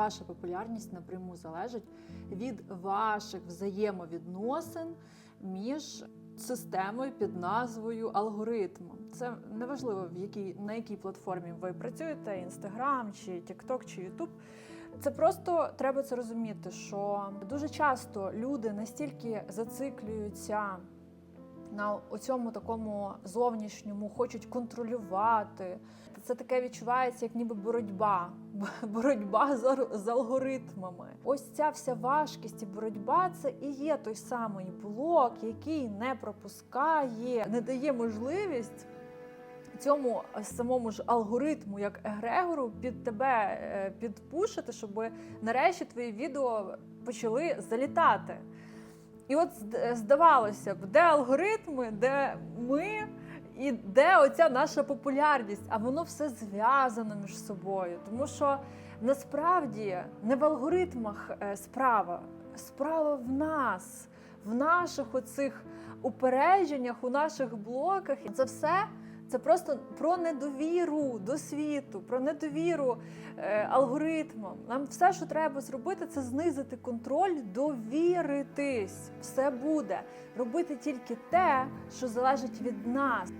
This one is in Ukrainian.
ваша популярність напряму залежить від ваших взаємовідносин між системою під назвою алгоритмом. Це неважливо, в якій на якій платформі ви працюєте: Інстаграм чи TikTok, чи Ютуб. Це просто треба це розуміти, що дуже часто люди настільки зациклюються на цьому такому зовнішньому, хочуть контролювати. Це таке відчувається, як ніби боротьба, боротьба з, алгоритмами. Ось ця вся важкість і боротьба це і є той самий блок, який не пропускає, не дає можливість цьому самому ж алгоритму, як егрегору, під тебе е, підпушити, щоб нарешті твої відео почали залітати. І от здавалося б, де алгоритми, де ми і де оця наша популярність, а воно все зв'язано між собою. Тому що насправді не в алгоритмах е, справа, справа в нас, в наших оцих упередженнях, у наших блоках. Це все. Це просто про недовіру до світу, про недовіру е, алгоритмам. Нам все, що треба зробити, це знизити контроль, довіритись. Все буде. Робити тільки те, що залежить від нас.